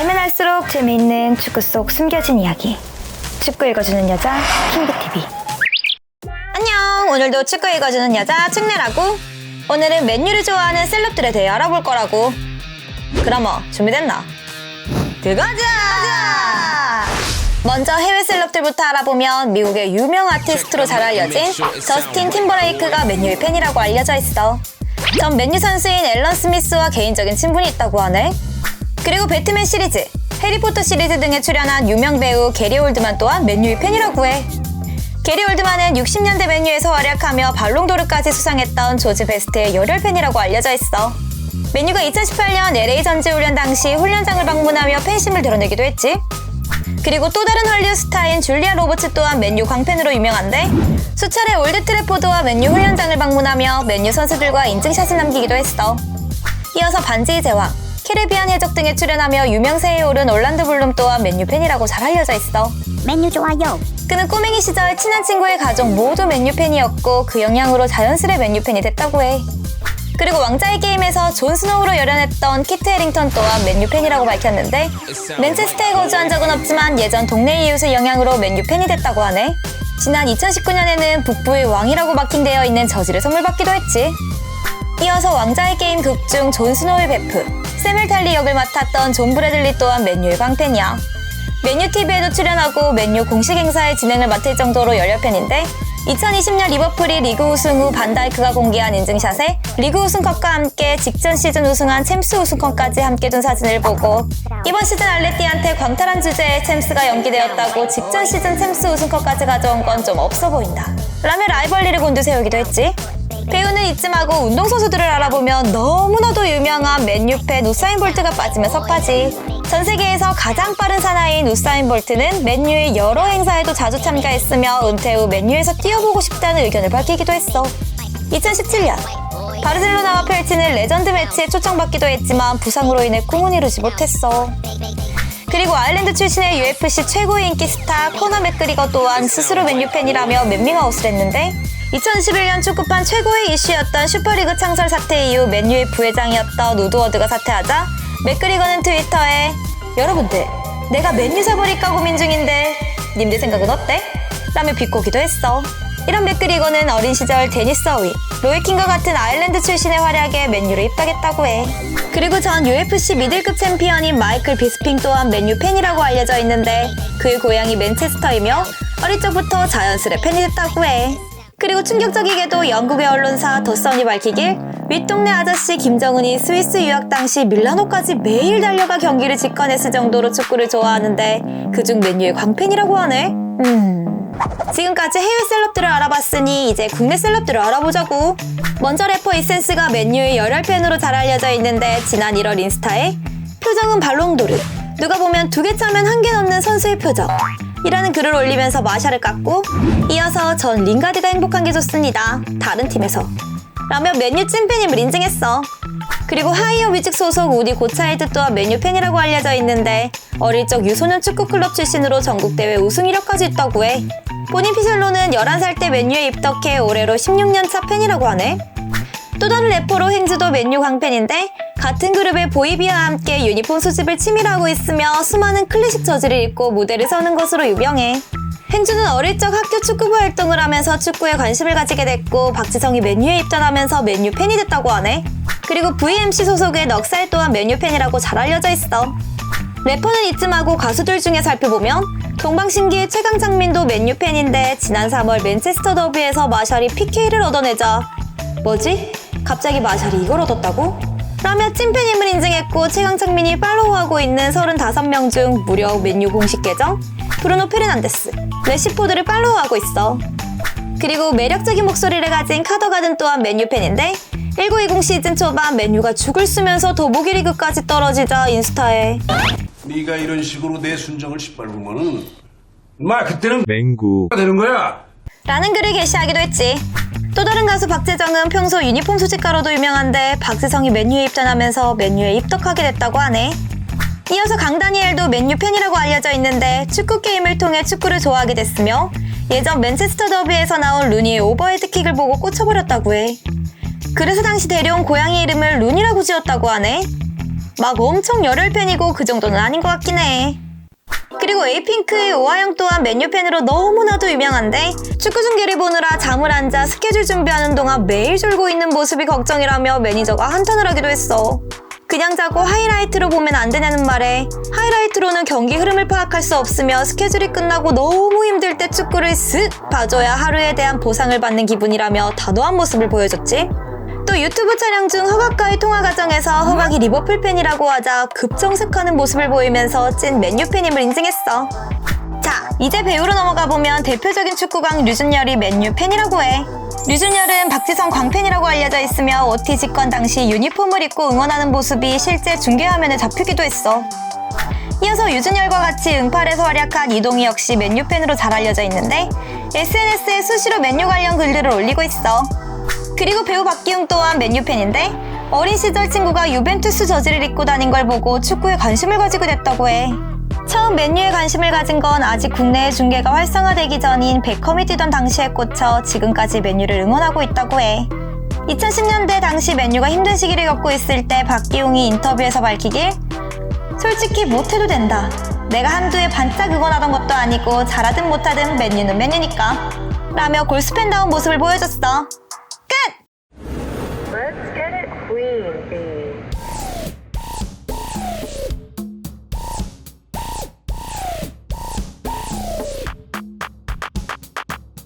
알면 알수록 재미있는 축구 속 숨겨진 이야기. 축구 읽어주는 여자 킹비TV. 안녕. 오늘도 축구 읽어주는 여자 축내라고. 오늘은 맨유를 좋아하는 셀럽들에 대해 알아볼 거라고. 그럼 뭐 준비됐나? 들어가자. 먼저 해외 셀럽들부터 알아보면 미국의 유명 아티스트로 잘 알려진 저스틴 팀버레이크가 맨유의 팬이라고 알려져 있어. 전 맨유 선수인 앨런 스미스와 개인적인 친분이 있다고 하네. 그리고 배트맨 시리즈, 해리포터 시리즈 등에 출연한 유명 배우 게리 올드만 또한 맨유의 팬이라고 해. 게리 올드만은 60년대 맨유에서 활약하며 발롱도르까지 수상했던 조지 베스트의 열혈 팬이라고 알려져 있어. 맨유가 2018년 LA 전지 훈련 당시 훈련장을 방문하며 팬심을 드러내기도 했지. 그리고 또 다른 헐리우드 스타인 줄리아 로버츠 또한 맨유 광팬으로 유명한데 수차례 올드 트래포드와 맨유 훈련장을 방문하며 맨유 선수들과 인증샷을 남기기도 했어. 이어서 반지의 제왕, 캐리비안 해적 등에 출연하며 유명세에 오른 올란드 블룸 또한 맨유 팬이라고 잘 알려져 있어. 메뉴 좋아요. 그는 꼬맹이 시절 친한 친구의 가족 모두 맨유 팬이었고 그 영향으로 자연스레 맨유 팬이 됐다고 해. 그리고 왕자의 게임에서 존 스노우로 열연했던 키트 해링턴 또한 맨유 팬이라고 밝혔는데 맨체스터에 거주한 적은 없지만 예전 동네 이웃의 영향으로 맨유 팬이 됐다고 하네. 지난 2019년에는 북부의 왕이라고 마킹되어 있는 저지를 선물 받기도 했지. 이어서 왕자의 게임 극 중 존 스노우의 베프, 세멜 탈리 역을 맡았던 존 브래들리 또한 맨유의 광팬이야. 맨유 TV에도 출연하고 맨유 공식 행사의 진행을 맡을 정도로 열혈 팬인데 2020년 리버풀이 리그 우승 후 반다이크가 공개한 인증샷에 리그 우승컵과 함께 직전 시즌 우승한 챔스 우승컵까지 함께 둔 사진을 보고 이번 시즌 알레티한테 광탈한 주제에 챔스가 연기되었다고 직전 시즌 챔스 우승컵까지 가져온 건 좀 없어 보인다. 라며 라이벌리를 곤두세우기도 했지. 배우는 잊지 말고 운동선수들을 알아보면 너무나도 유명한 맨유팬 우사인 볼트가 빠지면 섭하지. 전 세계에서 가장 빠른 사나이인 우사인 볼트는 맨유의 여러 행사에도 자주 참가했으며 은퇴 후 맨유에서 뛰어보고 싶다는 의견을 밝히기도 했어. 2017년 바르셀로나와 펼치는 레전드 매치에 초청받기도 했지만 부상으로 인해 꿈은 이루지 못했어. 그리고 아일랜드 출신의 UFC 최고의 인기 스타 코너 맥그리거 또한 스스로 맨유 팬이라며 맨밍아웃을 했는데 2011년 축구판 최고의 이슈였던 슈퍼리그 창설 사태 이후 맨유의 부회장이었던 우드워드가 사퇴하자 맥그리거는 트위터에 여러분들 내가 맨유 사버릴까 고민 중인데 님들 생각은 어때? 라며 비꼬기도 했어. 이런 맥그리거는 어린 시절 데니스 어위, 로이킹과 같은 아일랜드 출신의 활약에 맨유를 입당했다고 해. 그리고 전 UFC 미들급 챔피언인 마이클 비스핑 또한 맨유 팬이라고 알려져 있는데 그의 고향이 맨체스터이며 어릴 적부터 자연스레 팬이 됐다고 해. 그리고 충격적이게도 영국의 언론사 더선이 밝히길 윗동네 아저씨 김정은이 스위스 유학 당시 밀라노까지 매일 달려가 경기를 직관했을 정도로 축구를 좋아하는데 그중 맨유의 광팬이라고 하네. 음. 지금까지 해외 셀럽들을 알아봤으니 이제 국내 셀럽들을 알아보자고. 먼저 래퍼 이센스가 맨유의 열혈 팬으로 잘 알려져 있는데 지난 1월 인스타에 표정은 발롱도르. 누가 보면 두 개 차면 한 개 넣는 선수의 표정. 이라는 글을 올리면서 마샤를 깠고 이어서 전 링가드가 행복한 게 좋습니다. 다른 팀에서. 라며 맨유 찐팬임을 인증했어. 그리고 하이어 뮤직 소속 우디 고차일드 또한 맨유 팬이라고 알려져 있는데 어릴 적 유소년 축구클럽 출신으로 전국대회 우승 이력까지 있다고 해. 본인 피셜로는 11살 때 맨유에 입덕해 올해로 16년 차 팬이라고 하네. 또 다른 래퍼로 행즈도 맨유 광팬인데 같은 그룹의 보이비와 함께 유니폼 수집을 취미로 하고 있으며 수많은 클래식 저지를 입고 무대를 서는 것으로 유명해. 행주는 어릴 적 학교 축구부 활동을 하면서 축구에 관심을 가지게 됐고 박지성이 맨유에 입단하면서 맨유 팬이 됐다고 하네. 그리고 VMC 소속의 넉살 또한 맨유 팬이라고 잘 알려져 있어. 래퍼는 말고 가수들 중에 살펴보면 동방신기의 최강창민도 맨유 팬인데 지난 3월 맨체스터 더비에서 마샬이 PK를 얻어내자 뭐지? 갑자기 마샬이 이걸 얻었다고? 라며 찐팬임을 인증했고 최강창민이 팔로우하고 있는 35명 중 무려 맨유 공식 계정 브루노 페르난데스, 레시포드를 팔로우하고 있어. 그리고 매력적인 목소리를 가진 카더가든 또한 맨유 팬인데 1920 시즌 초반 맨유가 죽을 쓰면서 더보기 리그까지 떨어지자 인스타에 네가 이런 식으로 내 순정을 짓밟으면은 마 그때는 맹구 되는 거야. 라는 글을 게시하기도 했지. 또 다른 가수 박재정은 평소 유니폼 수집가로도 유명한데 박재성이 맨유에 입단하면서 맨유에 입덕하게 됐다고 하네. 이어서 강다니엘도 맨유 팬이라고 알려져 있는데 축구 게임을 통해 축구를 좋아하게 됐으며 예전 맨체스터 더비에서 나온 루니의 오버헤드킥을 보고 꽂혀버렸다고 해. 그래서 당시 데려온 고양이 이름을 룬이라고 지었다고 하네. 막 엄청 열혈 팬이고 그 정도는 아닌 것 같긴 해. 그리고 에이핑크의 오하영 또한 맨유 팬으로 너무나도 유명한데 축구 중계를 보느라 잠을 안 자 스케줄 준비하는 동안 매일 졸고 있는 모습이 걱정이라며 매니저가 한탄을 하기도 했어. 그냥 자고 하이라이트로 보면 안 되냐는 말에 하이라이트로는 경기 흐름을 파악할 수 없으며 스케줄이 끝나고 너무 힘들 때 축구를 쓱 봐줘야 하루에 대한 보상을 받는 기분이라며 단호한 모습을 보여줬지. 또 유튜브 촬영 중 허각과의 통화 과정에서 허각이 리버풀 팬이라고 하자 급정색하는 모습을 보이면서 찐 맨유 팬임을 인증했어. 자, 이제 배우로 넘어가 보면 대표적인 축구광 류준열이 맨유 팬이라고 해. 류준열은 박지성 광팬이라고 알려져 있으며 OT 집권 당시 유니폼을 입고 응원하는 모습이 실제 중계 화면에 잡히기도 했어. 이어서 유준열과 같이 응팔에서 활약한 이동희 역시 맨유 팬으로 잘 알려져 있는데 SNS에 수시로 맨유 관련 글들을 올리고 있어. 그리고 배우 박기웅 또한 맨유 팬인데 어린 시절 친구가 유벤투스 저지를 입고 다닌 걸 보고 축구에 관심을 가지게 됐다고 해. 처음 맨유에 관심을 가진 건 아직 국내의 중계가 활성화되기 전인 베컴이 뛰던 당시에 꽂혀 지금까지 맨유를 응원하고 있다고 해. 2010년대 당시 맨유가 힘든 시기를 겪고 있을 때 박기웅이 인터뷰에서 밝히길 솔직히 못해도 된다. 내가 한두에 반짝 응원하던 것도 아니고 잘하든 못하든 맨유는 맨유니까. 라며 골스팬다운 모습을 보여줬어.